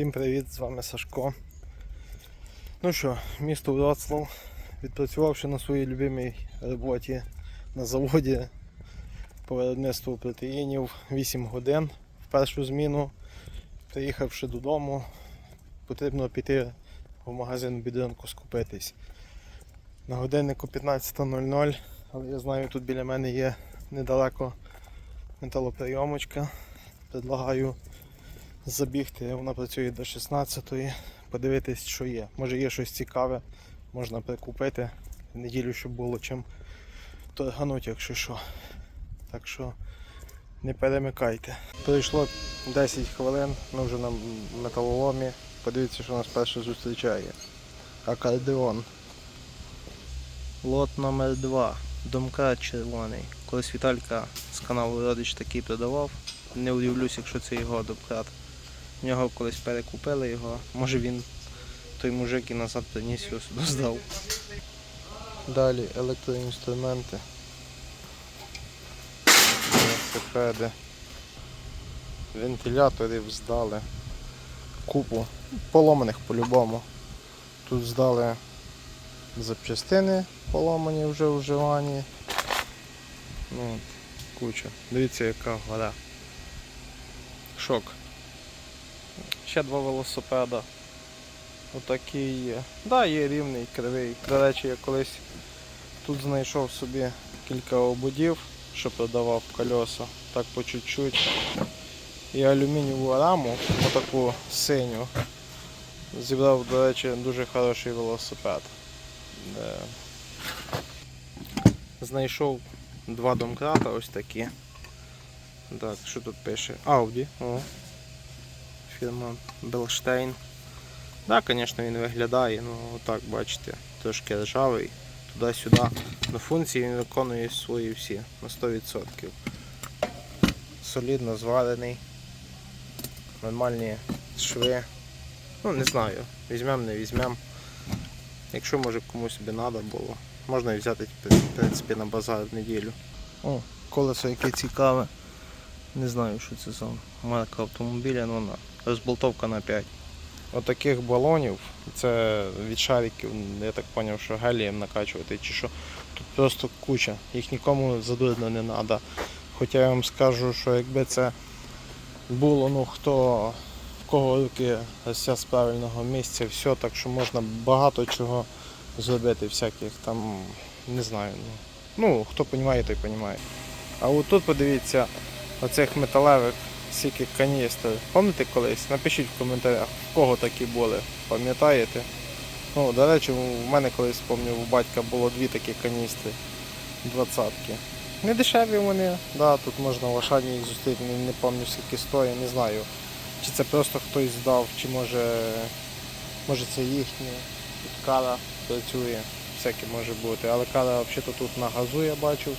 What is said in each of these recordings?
Всім привіт, з вами Сашко. Ну що, місто Вроцлав, відпрацювавши на своїй любимій роботі на заводі по виробництву протеїнів 8 годин в першу зміну, приїхавши додому, потрібно піти в магазин бідронку скупитись. На годиннику 15.00, але я знаю, тут біля мене є недалеко металоприйомочка. Предлагаю забігти, вона працює до 16-ї, подивитись, що є. Може є щось цікаве, можна прикупити в неділю, щоб було чим торгануть, якщо що. Так що не перемикайте. Пройшло 10 хвилин, ми вже на металоломі. Подивіться, що нас перше зустрічає. Акордеон. Лот номер 2 Домкрат червоний. Колись Віталька з каналу Родич такий продавав. Не удивлюсь, якщо це його домкрат. В нього колись перекупили його. Може він той мужик і назад приніс його сюди здав. Далі електроінструменти. Велосипеди. Вентиляторів здали. Купу. Поломаних по-любому. Тут здали запчастини поломані вже вживані. Ну, куча. Дивіться яка гора. Шок. Ще два велосипеда. Отакий є. Да, є рівний, кривий. До речі, я колись тут знайшов собі кілька ободів, що продавав кольоса, так по чуть-чуть. І алюмінієву раму, отаку синю. Зібрав, до речі, дуже хороший велосипед. Е, Знайшов два домкрата ось такі. Так, що тут пише? Audi. О. Фірма Белштейн. Так, да, звісно, він виглядає, ну отак, бачите, трошки ржавий, туди-сюди. На функції він виконує свої всі на 100%. Солідно зварений. Нормальні шви. Ну, не знаю, візьмемо, не візьмемо. Якщо може комусь би треба було, можна і взяти в принципі на базар в неділю. О, колесо яке цікаве. Не знаю, що це за марка автомобіля, ну на розболтовка на 5. Отаких балонів, це від шариків, я так зрозумів, що гелієм накачувати чи що. Тут просто куча, їх нікому задурно не треба. Хоча я вам скажу, що якби це було, ну хто в кого руки ось з правильного місця, все, так що можна багато чого зробити, всяких там, не знаю. Ну, ну хто розуміє, той розуміє. А от тут подивіться, оцих металевих скільки каністр. Пам'ятаєте колись? Напишіть в коментарях, в кого такі були, пам'ятаєте? Ну, до речі, у мене колись пам'ятаю, у батька було дві такі каністри, двадцятки. Не дешеві вони, да, тут можна в Ашані їх зустріти, не, не пам'ятаю скільки стоїть, не знаю. Чи це просто хтось здав, чи може, може це їхнє. Тут кара працює, всяке може бути. Але кара взагалі тут на газу я бачив.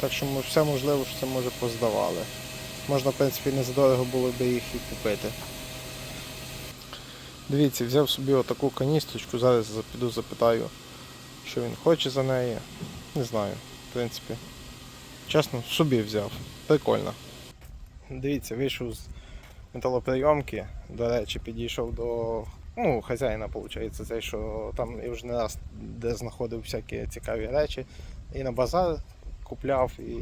Так що все можливо, що це може поздавали. Можна, в принципі, не задорого було би їх і купити. Дивіться, взяв собі отаку каністрочку, зараз піду запитаю, що він хоче за неї. Не знаю, в принципі. Чесно, собі взяв. Прикольно. Дивіться, вийшов з металоприйомки, до речі, підійшов до ну, хазяїна, виходить, цей, що там я вже не раз де знаходив всякі цікаві речі. І на базар купляв і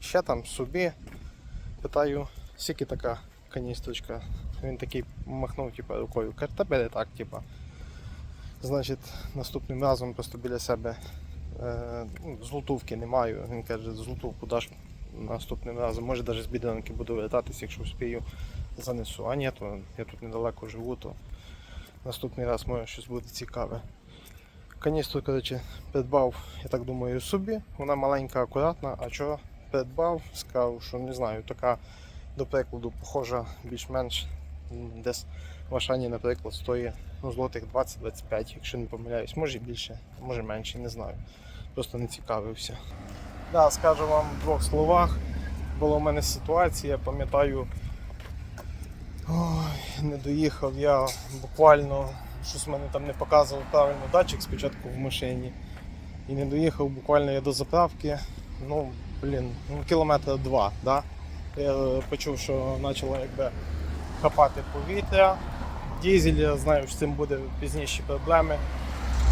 ще там собі питаю, скільки така каністрочка. Він такий махнув типу, рукою. Каже, та бери так, типу. Значить, наступним разом просто біля себе е, ну, не маю. Він каже, злотувку даш наступним разом. Може навіть з бідранки буду вертатись, якщо вспію, занесу. А ні, то я тут недалеко живу, то наступний раз може щось буде цікаве. Каністру, коротше, придбав, я так думаю, собі. Вона маленька, акуратна, а що придбав, сказав, що не знаю, така, до прикладу, похожа більш-менш десь в Ашані, наприклад, стоїть ну, злотих 20-25, якщо не помиляюсь, може більше, може менше, не знаю. Просто не цікавився. Да, скажу вам в двох словах. Була в мене ситуація, пам'ятаю, ой, не доїхав я буквально, щось мене там не показував правильно датчик спочатку в машині. І не доїхав буквально я до заправки, ну, блін, ну, кілометра два. Да? Я е, почув, що почало якби хапати повітря. Дізель, я знаю, що з цим буде пізніші проблеми.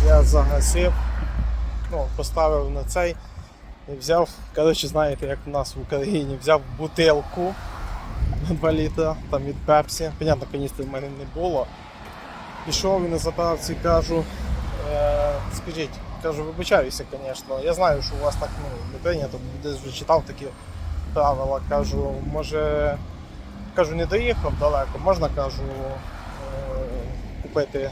Я загасив, ну, поставив на цей і взяв, коротше, знаєте, як в нас в Україні, взяв бутилку на 2 літра там від Пепсі. Понятно, каністри в мене не було. Пішов і на заправці кажу, е, скажіть, кажу, вибачаюся, звісно. Я знаю, що у вас так ну, не прийнято, десь вже читав такі правила. Кажу, може, кажу, не доїхав далеко, можна кажу е, купити.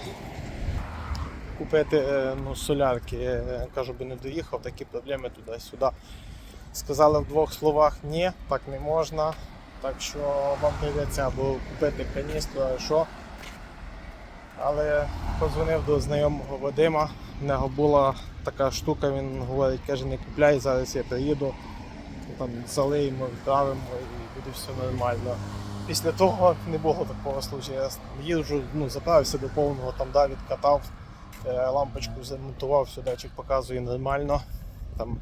Купити е, ну, солярки, Е, кажу, би не доїхав, такі проблеми туди-сюди. Сказали в двох словах ні, так не можна. Так що вам прийдеться або купити каністру, а що. Але подзвонив до знайомого Вадима. В нього була така штука, він говорить, каже, не купляй, зараз я приїду, там залиємо, відправимо і буде все нормально. Після того не було такого случаю. Я їжджу, ну, заправився до повного, там да, відкатав, е, лампочку замонтував, все, датчик показує нормально. Там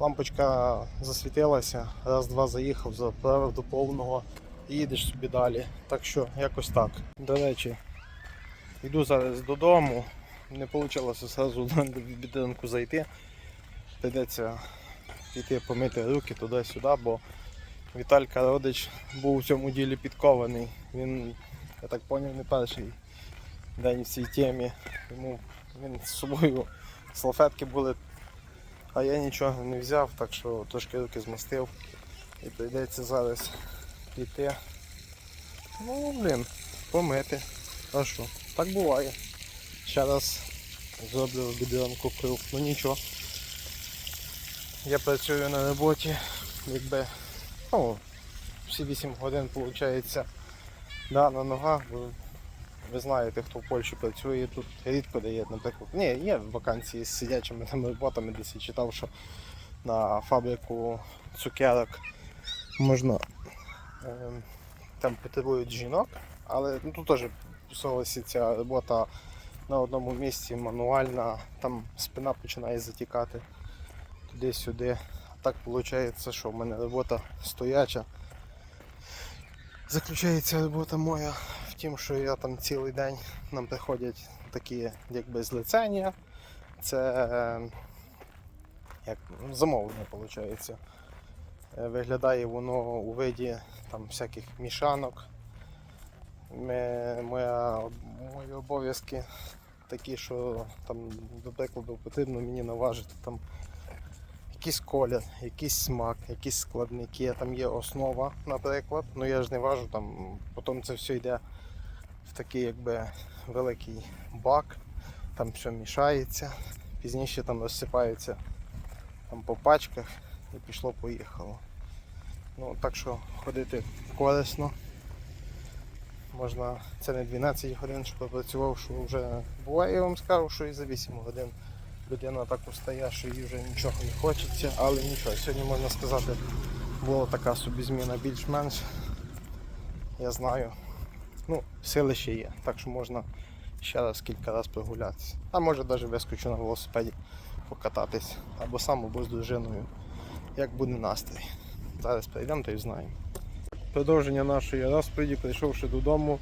лампочка засвітилася, раз-два заїхав, заправив до повного і їдеш собі далі. Так що якось так. До речі, йду зараз додому. Не вийшло одразу до бідинку зайти. Прийдеться піти помити руки туди-сюди, бо Віталька Родич був у цьому ділі підкований. Він, я так зрозумів, не перший день в цій темі. Йому він з собою салфетки були, а я нічого не взяв, так що трошки руки змастив. І прийдеться зараз піти. Ну, блін, помити. А що? Так буває. Ще раз зроблю бідронку круг. Ну нічого. Я працюю на роботі, якби ну, всі 8 годин виходить да, на ногах. бо Ви знаєте, хто в Польщі працює, тут рідко дає, наприклад. Ні, є вакансії з сидячими там роботами, десь я читав, що на фабрику цукерок можна ем, там потребують жінок, але ну, тут теж ця робота на одному місці мануальна, там спина починає затікати туди-сюди. А так виходить, що в мене робота стояча. Заключається робота моя в тім, що я там цілий день нам приходять такі якби злицення. Це як замовлення виходить. Е, Виглядає воно у виді там всяких мішанок. Моя, мої обов'язки такі, що там, до прикладу, потрібно мені наважити там якийсь колір, якийсь смак, якісь складники, там є основа, наприклад. Ну я ж не важу, там потім це все йде в такий якби великий бак, там все мішається, пізніше там розсипається там по пачках і пішло-поїхало. Ну, так що ходити корисно. Можна, це не 12 годин, що попрацював, що вже буває, я вам скажу, що і за 8 годин людина так устає, що їй вже нічого не хочеться, але нічого. Сьогодні можна сказати, була така собі зміна більш-менш. Я знаю. Ну, сили ще є, так що можна ще раз кілька разів прогулятися. А може навіть вискочу на велосипеді покататись. Або сам, або з дружиною. Як буде настрій. Зараз прийдемо то і знаємо. Продовження нашої розповіді, прийшовши додому,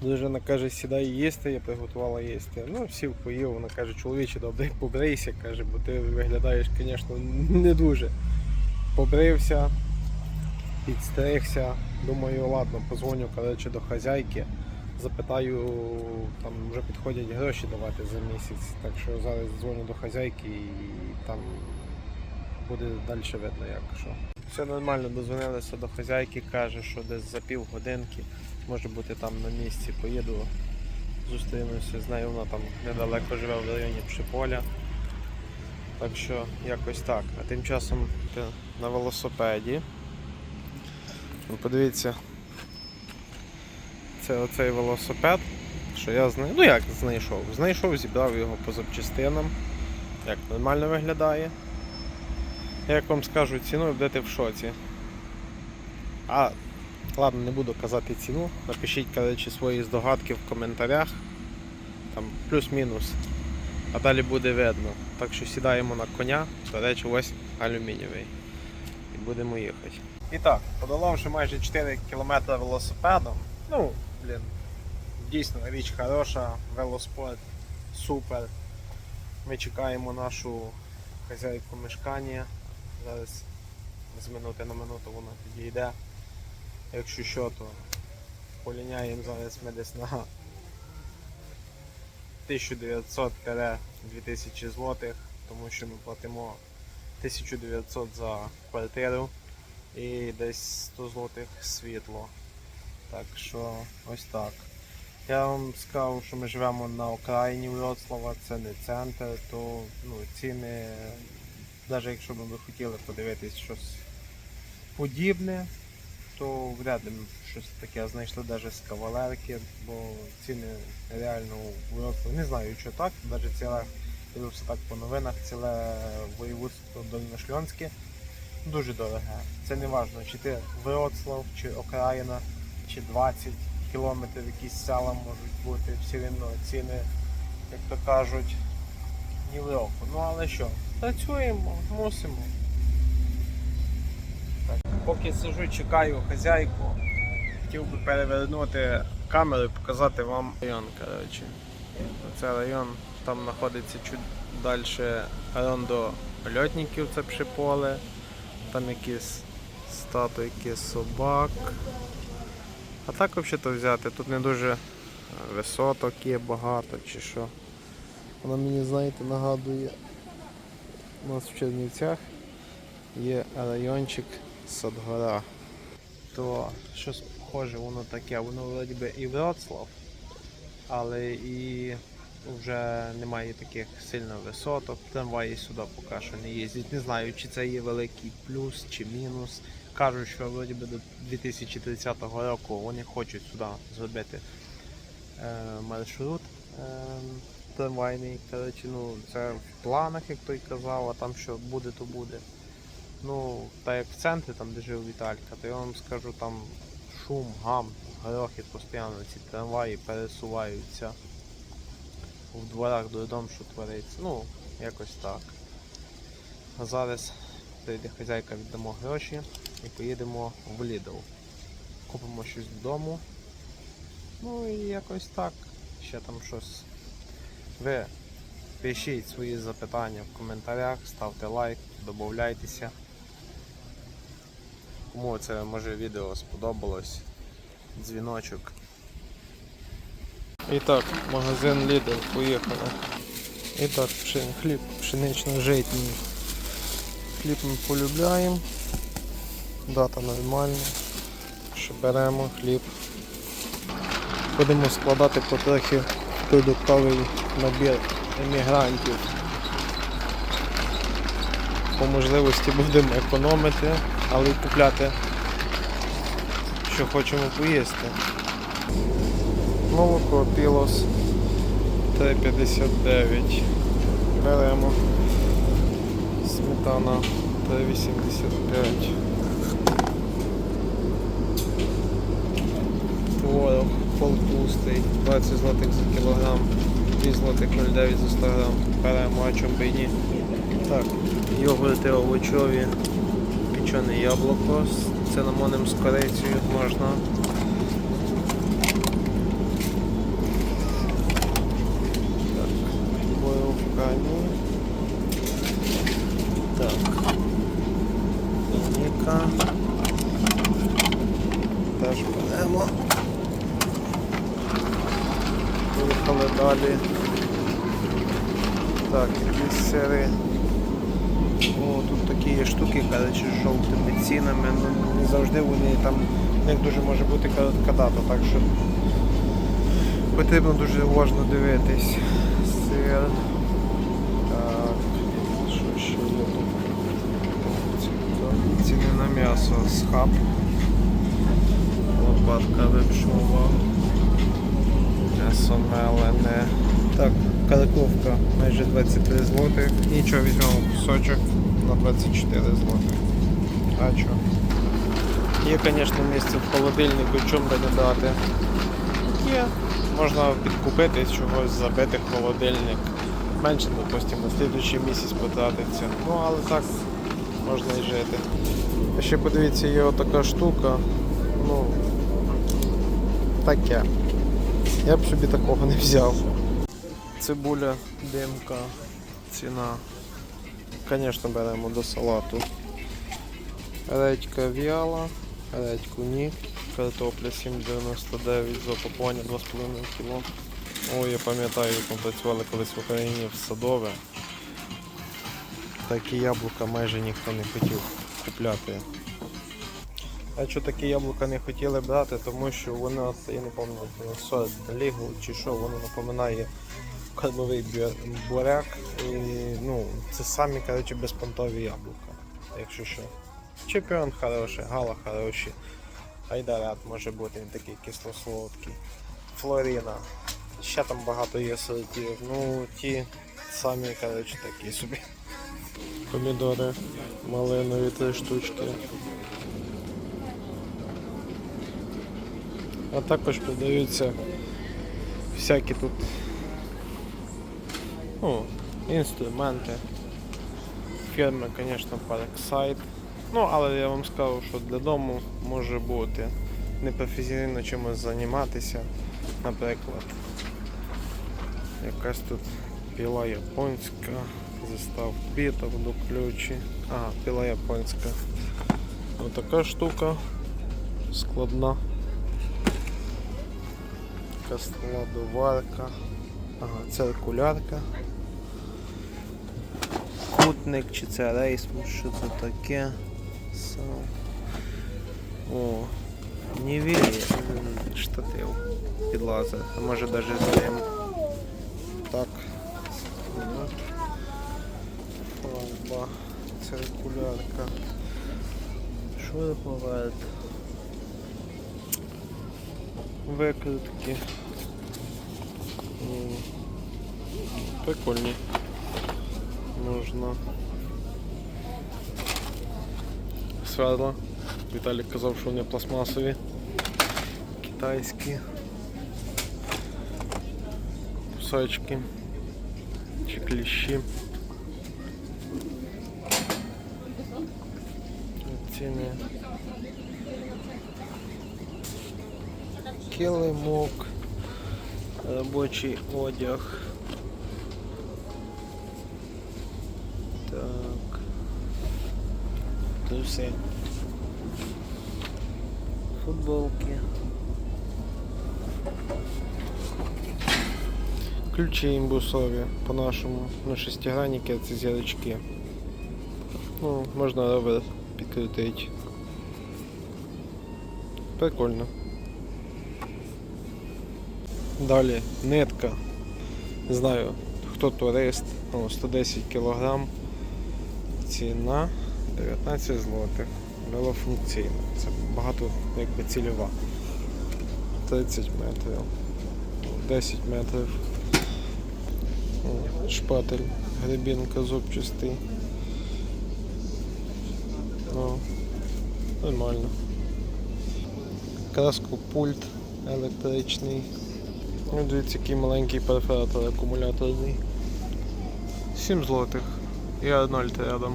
дружина каже, сідай їсти, я приготувала їсти. Ну, сів поїв, вона каже, чоловіче, добре, побрийся, каже, бо ти виглядаєш, звісно, не дуже. Побрився, підстригся. Думаю, ладно, позвоню коротше, до хазяйки, запитаю, там вже підходять гроші давати за місяць. Так що зараз дзвоню до хазяйки і там буде далі видно, як що. Все нормально, дозвонилися до хазяйки, каже, що десь за півгодинки, може бути там на місці, поїду, зустрінуся з нею, вона там недалеко живе в районі Пшиполя. Так що якось так. А тим часом на велосипеді. Ви подивіться, це оцей велосипед, що я знаю. Ну як знайшов? Знайшов, зібрав його по запчастинам. Як нормально виглядає. Як вам скажу ціну, будете в шоці. А, ладно, не буду казати ціну. Напишіть коротше, свої здогадки в коментарях. Там плюс-мінус. А далі буде видно. Так що сідаємо на коня, до речі, ось алюмінієвий. І будемо їхати. І так, подолавши майже 4 км велосипедом, ну, блін, дійсно річ хороша, велоспорт супер. Ми чекаємо нашу хазяйку мешкання. Зараз з минути на минуту вона підійде. Якщо що, то поліняємо зараз ми десь на 1900-2000 злотих, тому що ми платимо 1900 за квартиру і десь 100 злотих світло. Так що ось так. Я вам сказав, що ми живемо на окраїні Вроцлава, це не центр, то ну, ціни, навіть якщо б ви хотіли подивитись щось подібне, то вряд ли щось таке знайшли навіть з кавалерки, бо ціни реально Вроцлаві, не знаю, що так, навіть ціле, дивився так по новинах, ціле воєводство Дольношльонське дуже дороге. Це не важливо, чи ти Вроцлав, чи окраїна, чи 20 кілометрів якісь села можуть бути, все рівно ціни, як то кажуть, ні року. Ну але що, працюємо, мусимо. Так, поки сижу, чекаю хазяйку, хотів би перевернути камеру і показати вам район. коротше. Це район, там знаходиться чуть далі район до льотників, це пшеполе. Там якісь статуйки собак. А так взагалі-то взяти, тут не дуже висоток є багато чи що. Воно мені, знаєте, нагадує. У нас в Чернівцях є райончик Садгора. То щось похоже, воно таке, воно вроді би і Вроцлав, але і вже немає таких сильно висоток. Трамваї сюди поки що не їздять. Не знаю, чи це є великий плюс чи мінус. Кажуть, що вроді би до 2030 року вони хочуть сюди зробити е, маршрут е, трамвайний. Коротше, ну, це в планах, як той казав, а там що буде, то буде. Ну, так як в центрі, там де жив Віталька, то я вам скажу, там шум, гам, грохіт постійно ці трамваї пересуваються в дворах додому, що твориться. Ну, якось так. А зараз прийде хазяйка, віддамо гроші і поїдемо в Lidl. Купимо щось додому. Ну і якось так. Ще там щось. Ви пишіть свої запитання в коментарях, ставте лайк, додавайтеся. Кому це може відео сподобалось, дзвіночок. І так, магазин Lidl, поїхали. І так, хліб пшенично-житній. Хліб ми полюбляємо. Дата нормальна. Що беремо хліб. Будемо складати потрохи продуктовий набір емігрантів. По можливості будемо економити, але й купляти, що хочемо поїсти. Молоко пілос 3,59. Беремо. Сметана 3,85. Творог полпустий, 20 злотих за кілограм, 2 злотих 0,9 за 100 грам. Беремо, а чому би ні. Так, йогурти овочові, печене яблуко з цинамоном з корицею можна. Так, боровка ні. Так. Лінійка. Теж беремо. Поїхали далі. Так, якісь сири. О, тут такі штуки, коротше, з жовтими цінами. Ну, не завжди вони там, них дуже може бути коротка так що потрібно дуже уважно дивитись. Сир. Ціни на м'ясо. Схаб. Лопатка випшова. М'ясо мелене. Так, картофка майже 23 злотих. Нічого візьмемо кусочок на 24 злотих. А що? Є, звісно, місце в холодильнику, чому би не дати. Є. Можна підкупити чогось, забити холодильник. Менше, допустимо, на слідуючий місяць потратиться. Ну, але так можна і жити. А ще подивіться, є отака штука. Ну, таке. Я б собі такого не взяв. Цибуля, димка, ціна. Звісно, беремо до салату. Редька в'яла, редьку ні. Картопля 7,99 за опакування 2,5 кг. Ой, я пам'ятаю, як ми працювали колись в Україні в садове. Такі яблука майже ніхто не хотів купляти. А що такі яблука не хотіли брати, тому що воно, я не пам'ятаю, сорт лігу чи що, воно напоминає кормовий буряк. І, ну, це самі коротше, безпонтові яблука, якщо що. Чемпіон хороший, гала хороші. Айдарат може бути, він такий кисло-солодкий. Флоріна. Ще там багато є сортів. Ну, ті самі, коротше, такі собі. Помідори малинові три штучки. А також продаються всякі тут ну, інструменти. Фірми, звісно, Parkside. Ну, але я вам скажу, що для дому може бути непрофесійно чимось займатися. Наприклад, якась тут піла японська, застав біток до ключі. Ага, піла японська. Ось така штука складна. Така. Ага, циркулярка. Кутник чи це рейс, що це таке. О, Нівелі штатив під а може навіть з ним. Так. Фарба, циркулярка. Шуруповерт. Викрутки. Прикольні. Можна. Сверла. Віталік казав, що вони пластмасові. Китайські. Кусачки. Чи кліщі. Ціни. Килимок. Робочий одяг. Труси. Футболки. Ключі імбусові по-нашому. Ну, шестигранники, це зірочки. Ну, можна ровер підкрутити. Прикольно. Далі нитка. Не знаю, хто турист. О, 110 кг. Ціна 19 злотих. Велофункційна. Це багато якби цільова. 30 метрів. 10 метрів. Шпатель, гребінка зубчастий. Ну, нормально. Краску пульт електричний. Ну, дивіться, який маленький перфоратор акумуляторний. 7 злотих. І Арнольд рядом.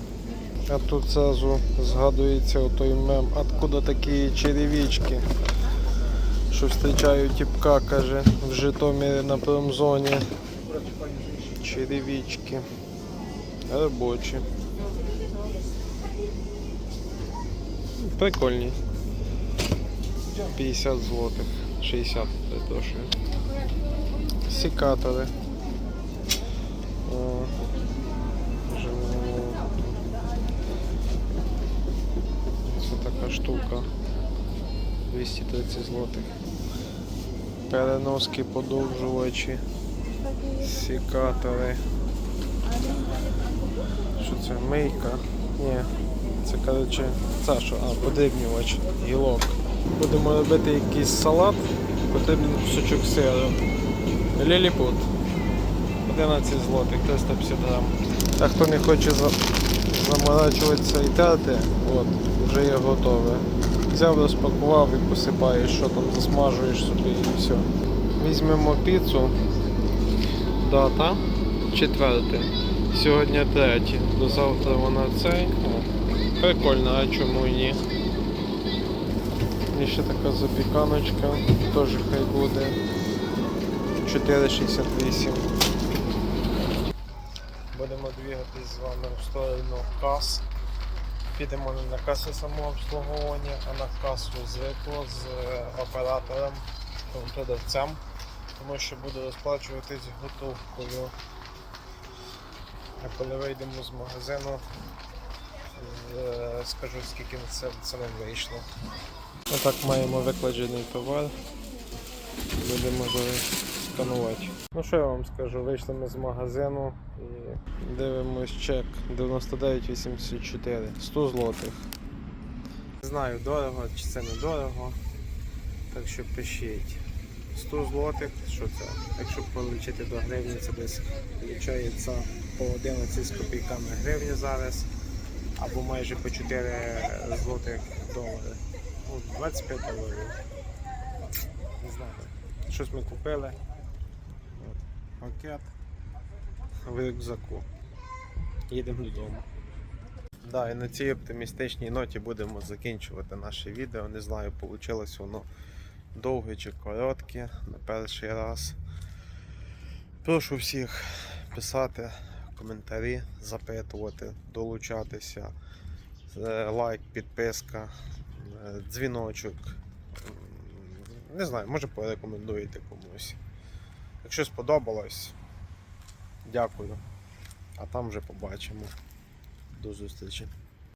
А тут зразу згадується той мем, откуда такі черевички, що зустрічають тіпка, каже, в Житомирі на промзоні. Черевички. Робочі. Прикольні. 50 злотих. 60, перепрошую. Секатори. О, живо. Це така штука. 230 злотих. Переноски подовжувачі. Секатори. Що це? Мийка? Ні. Це коротше, це що? А, подрібнювач, гілок. Будемо робити якийсь салат, потрібен кусочок сиру. Ліліпут. 11 злотих, 350 грам. А хто не хоче за... заморачуватися і терти, от, вже є готове. Взяв, розпакував і посипаєш, що там засмажуєш собі і все. Візьмемо піцу. Дата 4. Сьогодні 3. До завтра вона цей. Прикольно, а чому і ні? І ще така запіканочка, теж хай буде. 4,68. Двигатись з вами в сторону кас. Підемо не на касу самообслуговування, а на касу звикло з е, оператором, продавцем, тому що буду розплачуватись готовкою. А коли вийдемо з магазину, е, скажу скільки це саме вийшло. Отак маємо викладений товар. Будемо сканувати. Ну що я вам скажу, вийшли ми з магазину і дивимось чек 99,84, 100 злотих. Не знаю, дорого чи це не дорого. Так що пишіть. 100 злотих, що це? Якщо полічити до гривні, це десь виходить по 11 з копійками гривні зараз. Або майже по 4 злотих долари. Ну, 25 доларів. Не знаю. Щось ми купили. Пакет в рюкзаку. Їдемо додому. Да, і на цій оптимістичній ноті будемо закінчувати наше відео. Не знаю, вийшло воно довге чи коротке на перший раз. Прошу всіх писати коментарі, запитувати, долучатися. Е, Лайк, підписка, е, дзвіночок. Не знаю, може порекомендуєте комусь. Якщо сподобалось, дякую. А там вже побачимо. До зустрічі.